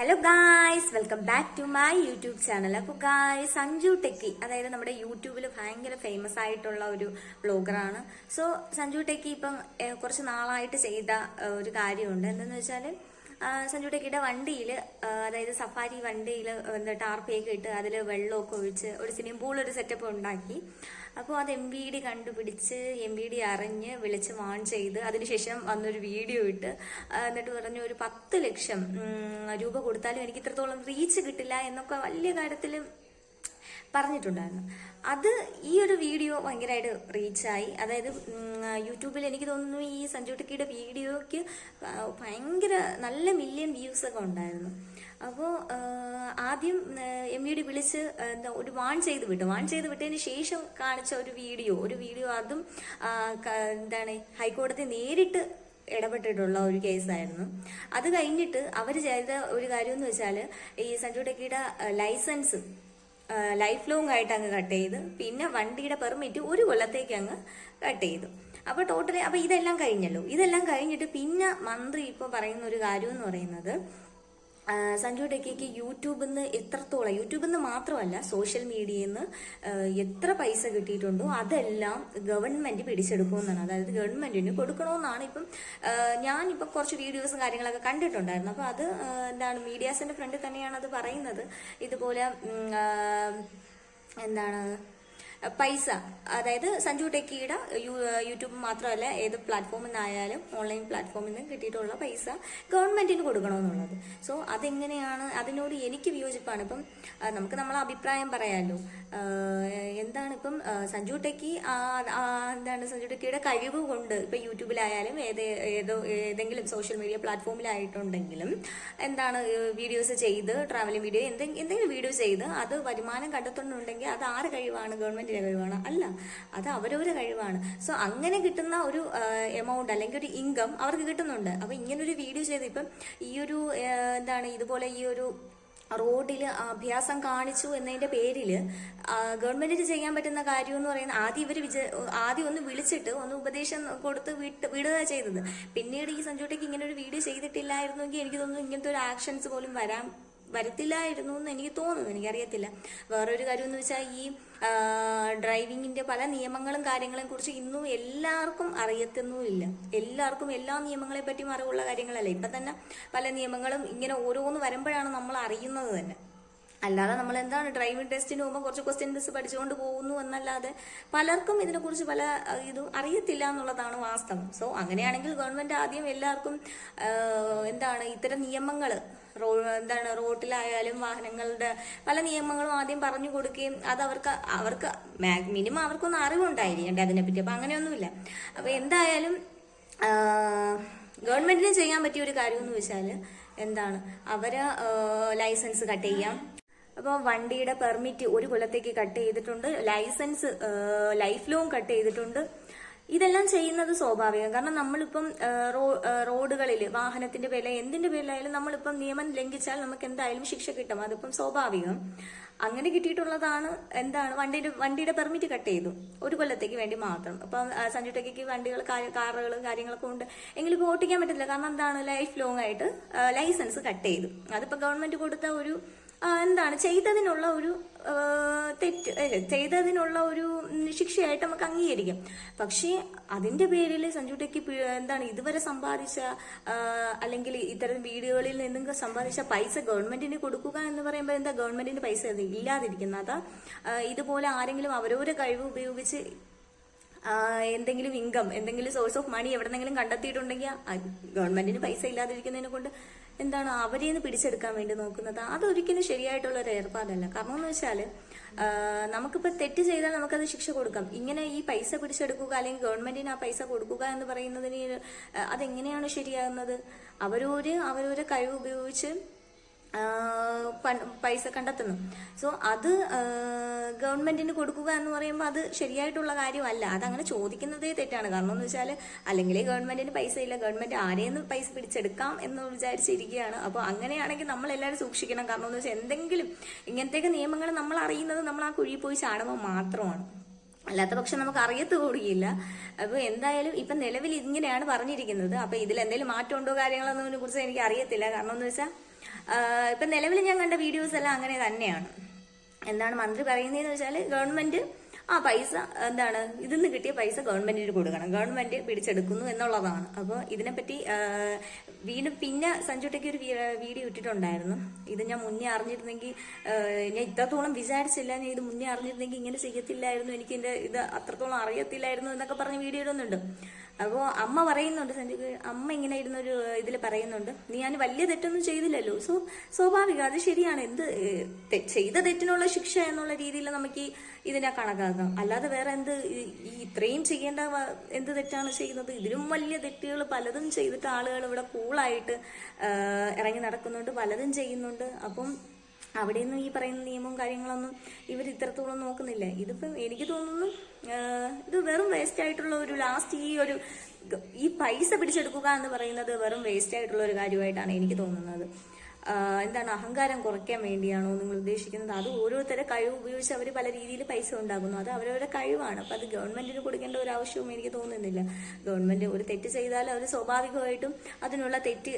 Hello guys welcome back to my YouTube channel അപ്പോൾ guys Sanju techie അതായത് നമ്മുടെ യൂട്യൂബിൽ ഭയങ്കര ഫേമസ് ആയിട്ടുള്ള ഒരു ബ്ലോഗറാണ് സോ സഞ്ജു ടെക്കി ഇപ്പം കുറച്ച് നാളായിട്ട് ചെയ്ത ഒരു കാര്യമുണ്ട്. എന്തെന്ന് വെച്ചാൽ സഞ്ജു ടെക്കിയുടെ വണ്ടിയിൽ അതായത് സഫാരി വണ്ടിയിൽ എന്താ ടാർപ്പിയൊക്കെ ഇട്ട് അതിൽ വെള്ളമൊക്കെ ഒഴിച്ച് ഒരു സ്വിമ്മിംഗ് പൂൾ ഒരു സെറ്റപ്പ് ഉണ്ടാക്കി. അപ്പോൾ അത് എം ബി ഡി കണ്ടുപിടിച്ച് എം ബി ഡി അറിഞ്ഞ് വിളിച്ച് വാൺ ചെയ്ത് അതിനുശേഷം വന്നൊരു വീഡിയോ ഇട്ട് എന്നിട്ട് പറഞ്ഞു ഒരു പത്ത് ലക്ഷം രൂപ കൊടുത്താലും എനിക്ക് ഇത്രത്തോളം റീച്ച് കിട്ടില്ല എന്നൊക്കെ വലിയ കാര്യത്തിൽ പറഞ്ഞിട്ടുണ്ടായിരുന്നു. അത് ഈ ഒരു വീഡിയോ ഭയങ്കരമായിട്ട് റീച്ചായി അതായത് യൂട്യൂബിൽ എനിക്ക് തോന്നുന്നു ഈ സഞ്ജു ടിക്കിയുടെ വീഡിയോയ്ക്ക് ഭയങ്കര നല്ല മില്യൺ വ്യൂസ് ഒക്കെ ഉണ്ടായിരുന്നു. അപ്പോൾ ആദ്യം എം വി ഡി വിളിച്ച് എന്താ ഒരു വാൺ ചെയ്ത് വിട്ടു. വാൺ ചെയ്ത് വിട്ടതിന് ശേഷം കാണിച്ച ഒരു വീഡിയോ ഒരു വീഡിയോ അതും എന്താണ് ഹൈക്കോടതി നേരിട്ട് ഇടപെട്ടിട്ടുള്ള ഒരു കേസായിരുന്നു. അത് കഴിഞ്ഞിട്ട് അവർ ചെയ്ത ഒരു കാര്യം എന്ന് വെച്ചാൽ ഈ സഞ്ജു ടെക്കിയുടെ ലൈസൻസ് ലൈഫ് ലോങ് ആയിട്ട് അങ്ങ് കട്ട് ചെയ്ത് പിന്നെ വണ്ടിയുടെ പെർമിറ്റ് ഒരു കൊല്ലത്തേക്ക് അങ്ങ് കട്ട് ചെയ്തു അപ്പോൾ ടോട്ടലി അപ്പോൾ ഇതെല്ലാം കഴിഞ്ഞല്ലോ. ഇതെല്ലാം കഴിഞ്ഞിട്ട് പിന്നെ മന്ത്രി ഇപ്പോൾ പറയുന്ന ഒരു കാര്യം എന്ന് പറയുന്നത് സഞ്ജു ടെക്കിക്ക് യൂട്യൂബിൽ നിന്ന് എത്രത്തോളം യൂട്യൂബിൽ നിന്ന് മാത്രമല്ല സോഷ്യൽ മീഡിയയിൽ നിന്ന് എത്ര പൈസ കിട്ടിയിട്ടുണ്ടോ അതെല്ലാം ഗവൺമെന്റ് പിടിച്ചെടുക്കുമെന്നാണ്. അതായത് ഗവൺമെന്റിന് കൊടുക്കണമെന്നാണ് ഇപ്പം ഞാനിപ്പോൾ ഞാനിപ്പം കുറച്ച് വീഡിയോസും കാര്യങ്ങളൊക്കെ കണ്ടിട്ടുണ്ടായിരുന്നു. അപ്പോൾ അത് എന്താണ് മീഡിയാസിന്റെ ഫ്രണ്ട് തന്നെയാണ് അത് പറയുന്നത്. ഇതുപോലെ എന്താണ് പൈസ അതായത് സഞ്ജു ടെക്കിയുടെ യൂട്യൂബ് മാത്രമല്ല ഏത് പ്ലാറ്റ്ഫോമിൽ നിന്നായാലും ഓൺലൈൻ പ്ലാറ്റ്ഫോമിൽ നിന്ന് കിട്ടിയിട്ടുള്ള പൈസ ഗവൺമെന്റിന് കൊടുക്കണമെന്നുള്ളത്. സോ അതെങ്ങനെയാണ് അതിനോട് എനിക്ക് വിയോജിപ്പാണ്. ഇപ്പം നമുക്ക് നമ്മളെ അഭിപ്രായം പറയാമല്ലോ എന്താണ് ഇപ്പം സഞ്ജു ടെക്കി എന്താണ് സഞ്ജു ടെക്കിയുടെ കഴിവ് കൊണ്ട് ഇപ്പൊ യൂട്യൂബിലായാലും ഏത് ഏതോ ഏതെങ്കിലും സോഷ്യൽ മീഡിയ പ്ലാറ്റ്ഫോമിലായിട്ടുണ്ടെങ്കിലും എന്താണ് വീഡിയോസ് ചെയ്ത് ട്രാവലിംഗ് വീഡിയോ എന്തെങ്കിലും വീഡിയോ ചെയ്ത് അത് വരുമാനം കണ്ടെത്തുന്നുണ്ടെങ്കിൽ അത് ആറ് കഴിവാണ് ഗവൺമെന്റിന്റെ കഴിവാണ്. അല്ല അത് അവരവരുടെ കഴിവാണ്. സോ അങ്ങനെ കിട്ടുന്ന ഒരു എമൗണ്ട് അല്ലെങ്കിൽ ഒരു ഇൻകം അവർക്ക് കിട്ടുന്നുണ്ട്. അപ്പൊ ഇങ്ങനൊരു വീഡിയോ ചെയ്ത് ഇപ്പം ഈ ഒരു എന്താണ് ഇതുപോലെ ഈ ഒരു റോഡിൽ അഭ്യാസം കാണിച്ചു എന്നതിന്റെ പേരിൽ ഗവൺമെന്റിന് ചെയ്യാൻ പറ്റുന്ന കാര്യം എന്ന് പറയുന്നത് ആദ്യം ഇവർ വിജ ആദ്യം ഒന്ന് വിളിച്ചിട്ട് ഒന്ന് ഉപദേശം കൊടുത്ത് വിട്ട് വിടുക ചെയ്തത്. പിന്നീട് ഈ സഞ്ജുട്ടേക്ക് ഇങ്ങനെ ഒരു വീഡിയോ ചെയ്തിട്ടില്ലായിരുന്നെങ്കിൽ എനിക്ക് തോന്നുന്നു ഇങ്ങനത്തെ ഒരു ആക്ഷൻസ് പോലും വരാൻ വരത്തില്ലായിരുന്നു എന്ന് എനിക്ക് തോന്നുന്നു. എനിക്കറിയത്തില്ല. വേറൊരു കാര്യം എന്ന് വെച്ചാൽ ഈ ഡ്രൈവിങ്ങിന്റെ പല നിയമങ്ങളും കാര്യങ്ങളെയും കുറിച്ച് ഇന്നും എല്ലാവർക്കും അറിയത്തൊന്നുമില്ല. എല്ലാവർക്കും എല്ലാ നിയമങ്ങളെ പറ്റിയും അറിവുള്ള കാര്യങ്ങളല്ല? ഇപ്പൊ തന്നെ പല നിയമങ്ങളും ഇങ്ങനെ ഓരോന്ന് വരുമ്പോഴാണ് നമ്മൾ അറിയുന്നത് തന്നെ. അല്ലാതെ നമ്മൾ എന്താണ് ഡ്രൈവിംഗ് ടെസ്റ്റിന് പോകുമ്പോൾ കുറച്ച് ക്വസ്റ്റ്യൻസ് പഠിച്ചുകൊണ്ട് പോകുന്നു എന്നല്ലാതെ പലർക്കും ഇതിനെക്കുറിച്ച് പല ഇതും അറിയത്തില്ല എന്നുള്ളതാണ് വാസ്തവം. സോ അങ്ങനെയാണെങ്കിൽ ഗവൺമെന്റ് ആദ്യം എല്ലാവർക്കും എന്താണ് ഇത്തരം നിയമങ്ങൾ റോ എന്താണ് റോട്ടിലായാലും വാഹനങ്ങളുടെ പല നിയമങ്ങളും ആദ്യം പറഞ്ഞു കൊടുക്കുകയും അത് അവർക്ക് അവർക്ക് മിനിമം അവർക്കൊന്ന് അറിവുണ്ടായിരിക്കണ്ടേ അതിനെപ്പറ്റി. അപ്പൊ അങ്ങനെയൊന്നുമില്ല. അപ്പൊ എന്തായാലും ഗവൺമെന്റിന് ചെയ്യാൻ പറ്റിയ ഒരു കാര്യം എന്ന് വെച്ചാൽ എന്താണ് അവർ ലൈസൻസ് കട്ട് ചെയ്യാം. അപ്പോൾ വണ്ടിയുടെ പെർമിറ്റ് ഒരു കൊല്ലത്തേക്ക് കട്ട് ചെയ്തിട്ടുണ്ട്. ലൈസൻസ് ലൈഫ് ലോങ് കട്ട് ചെയ്തിട്ടുണ്ട്. ഇതെല്ലാം ചെയ്യുന്നത് സ്വാഭാവികം. കാരണം നമ്മളിപ്പം റോഡുകളിൽ വാഹനത്തിന്റെ പേരിൽ എന്തിന്റെ പേരിലായാലും നമ്മളിപ്പം നിയമം ലംഘിച്ചാൽ നമുക്ക് എന്തായാലും ശിക്ഷ കിട്ടും. അതിപ്പം സ്വാഭാവികം. അങ്ങനെ കിട്ടിയിട്ടുള്ളതാണ് എന്താണ് വണ്ടിയുടെ വണ്ടിയുടെ പെർമിറ്റ് കട്ട് ചെയ്തു. ഒരു കൊല്ലത്തേക്ക് വേണ്ടി മാത്രം. അപ്പം സഞ്ജു വണ്ടികൾ കാറുകൾ കാര്യങ്ങളൊക്കെ ഉണ്ട്. എങ്കിലും ഇപ്പോൾ ഓട്ടിക്കാൻ പറ്റത്തില്ല. കാരണം എന്താണ് ലൈഫ് ലോങ് ആയിട്ട് ലൈസൻസ് കട്ട് ചെയ്തു. അതിപ്പോ ഗവൺമെന്റ് കൊടുത്ത ഒരു എന്താണ് ചെയ്തതിനുള്ള ഒരു തെറ്റ് ചെയ്തതിനുള്ള ഒരു ശിക്ഷയായിട്ട് നമുക്ക് അംഗീകരിക്കാം. പക്ഷേ അതിന്റെ പേരിൽ സഞ്ജുട്ടയ്ക്ക് എന്താണ് ഇതുവരെ സമ്പാദിച്ച അല്ലെങ്കിൽ ഇത്തരം വീഡിയോകളിൽ നിന്നും സമ്പാദിച്ച പൈസ ഗവൺമെന്റിന് കൊടുക്കുക എന്ന് പറയുമ്പോൾ എന്താ ഗവൺമെന്റിന് പൈസ ഇല്ലാതിരിക്കുന്നത്? ഇതുപോലെ ആരെങ്കിലും അവരവരുടെ കഴിവ് ഉപയോഗിച്ച് എന്തെങ്കിലും ഇൻകം എന്തെങ്കിലും സോഴ്സ് ഓഫ് മണി എവിടെന്നെങ്കിലും കണ്ടെത്തിയിട്ടുണ്ടെങ്കിൽ ഗവൺമെന്റിന് പൈസ ഇല്ലാതിരിക്കുന്നതിനെ കൊണ്ട് എന്താണ് അവരെ നിന്ന് പിടിച്ചെടുക്കാൻ വേണ്ടി നോക്കുന്നത്? അതൊരിക്കലും ശരിയായിട്ടുള്ള ഒരു ഏർപ്പാടല്ല. കാരണം എന്ന് വെച്ചാൽ നമുക്കിപ്പോൾ തെറ്റ് ചെയ്താൽ നമുക്കത് ശിക്ഷ കൊടുക്കാം. ഇങ്ങനെ ഈ പൈസ പിടിച്ചെടുക്കുക അല്ലെങ്കിൽ ഗവൺമെന്റിന് ആ പൈസ കൊടുക്കുക എന്ന് പറയുന്നതിന് അതെങ്ങനെയാണ് ശരിയാകുന്നത്? അവരോര് അവരവരെ കഴിവ് ഉപയോഗിച്ച് പൈസ കണ്ടെത്തുന്നു. സോ അത് ഗവൺമെന്റിന് കൊടുക്കുക എന്ന് പറയുമ്പോൾ അത് ശരിയായിട്ടുള്ള കാര്യമല്ല. അതങ്ങനെ ചോദിക്കുന്നതേ തെറ്റാണ്. കാരണം എന്ന് വെച്ചാൽ അല്ലെങ്കിൽ ഗവൺമെന്റിന് പൈസ ഇല്ല ഗവൺമെന്റ് ആരെയെന്ന് പൈസ പിടിച്ചെടുക്കാം എന്ന് വിചാരിച്ചിരിക്കുകയാണ്. അപ്പോൾ അങ്ങനെയാണെങ്കിൽ നമ്മൾ എല്ലാവരും സൂക്ഷിക്കണം. കാരണം എന്ന് വെച്ചാൽ എന്തെങ്കിലും ഇങ്ങനത്തെയൊക്കെ നിയമങ്ങൾ നമ്മൾ അറിയുന്നത് നമ്മൾ ആ കുഴിയിൽ പോയി ചാടുമ്പോൾ മാത്രമാണ്. അല്ലാത്ത പക്ഷം നമുക്ക് അറിയത്ത് കൂടിയില്ല അപ്പൊ എന്തായാലും ഇപ്പൊ നിലവിൽ ഇങ്ങനെയാണ് പറഞ്ഞിരിക്കുന്നത്. അപ്പോൾ ഇതിൽ എന്തെങ്കിലും മാറ്റമുണ്ടോ ഉണ്ടോ എന്നതിനെ കുറിച്ച് എനിക്ക് അറിയത്തില്ല. കാരണം എന്ന് വെച്ചാൽ ഇപ്പൊ നിലവിൽ ഞാൻ കണ്ട വീഡിയോസ് എല്ലാം അങ്ങനെ തന്നെയാണ്. എന്താണ് മന്ത്രി പറയുന്നതെന്ന് വെച്ചാൽ ഗവൺമെന്റ് ആ പൈസ എന്താണ് ഇതിന്ന് കിട്ടിയ പൈസ ഗവൺമെന്റിന് കൊടുക്കണം. ഗവൺമെന്റ് പിടിച്ചെടുക്കുന്നു എന്നുള്ളതാണ്. അപ്പോൾ ഇതിനെപ്പറ്റി വീണ്ടും പിന്നെ സഞ്ജുട്ടയ്ക്ക് ഒരു വീഡിയോ ഇട്ടിട്ടുണ്ടായിരുന്നു. ഇത് ഞാൻ മുന്നേ അറിഞ്ഞിരുന്നെങ്കിൽ ഞാൻ ഇത്രത്തോളം വിചാരിച്ചില്ല. ഞാൻ ഇത് മുന്നേ അറിഞ്ഞിരുന്നെങ്കിൽ ഇങ്ങനെ ചെയ്യത്തില്ലായിരുന്നു. എനിക്ക് എന്റെ ഇത് അത്രത്തോളം അറിയത്തില്ലായിരുന്നു എന്നൊക്കെ പറഞ്ഞ് വീഡിയോ ഇടുന്നുണ്ട് അപ്പോൾ അമ്മ പറയുന്നുണ്ട് സഞ്ജു അമ്മ ഇങ്ങനെ ഇരുന്നൊരു ഇതിൽ പറയുന്നുണ്ട് നീ ഞാൻ വലിയ തെറ്റൊന്നും ചെയ്തില്ലല്ലോ. സോ സ്വാഭാവികം അത് ശരിയാണ്. എന്ത് ചെയ്ത തെറ്റിനുള്ള ശിക്ഷ എന്നുള്ള രീതിയിൽ നമുക്ക് ഇതിനെ കണക്കാക്കാം. അല്ലാതെ വേറെ എന്ത് ഈ ഇത്രയും ചെയ്യേണ്ട എന്ത് തെറ്റാണ് ചെയ്യുന്നത്? ഇതിലും വലിയ തെറ്റുകൾ പലതും ചെയ്തിട്ട് ആളുകൾ ഇവിടെ കൂളായിട്ട് ഇറങ്ങി നടക്കുന്നുണ്ട് പലതും ചെയ്യുന്നുണ്ട്. അപ്പം അവിടെയൊന്നും ഈ പറയുന്ന നിയമവും കാര്യങ്ങളൊന്നും ഇവർ ഇത്രത്തോളം നോക്കുന്നില്ല. ഇതിപ്പം എനിക്ക് തോന്നുന്നു ഇത് വെറും വേസ്റ്റ് ആയിട്ടുള്ള ഒരു ലാസ്റ്റ് ഈ ഒരു ഈ പൈസ പിടിച്ചെടുക്കുക എന്ന് പറയുന്നത് വെറും വേസ്റ്റ് ആയിട്ടുള്ള ഒരു കാര്യമായിട്ടാണ് എനിക്ക് തോന്നുന്നത്. എന്താണ് അഹങ്കാരം കുറയ്ക്കാൻ വേണ്ടിയാണോ നിങ്ങൾ ഉദ്ദേശിക്കുന്നത്? അത് ഓരോരുത്തരുടെ കഴിവ് ഉപയോഗിച്ച് അവർ പല രീതിയിൽ പൈസ ഉണ്ടാക്കുന്നു. അത് അവരവരുടെ കഴിവാണ്. അപ്പം അത് ഗവൺമെന്റിന് കൊടുക്കേണ്ട ഒരു ആവശ്യവും എനിക്ക് തോന്നുന്നില്ല. ഗവൺമെന്റ് ഒരു തെറ്റ് ചെയ്താൽ അവർ സ്വാഭാവികമായിട്ടും അതിനുള്ള തെറ്റ്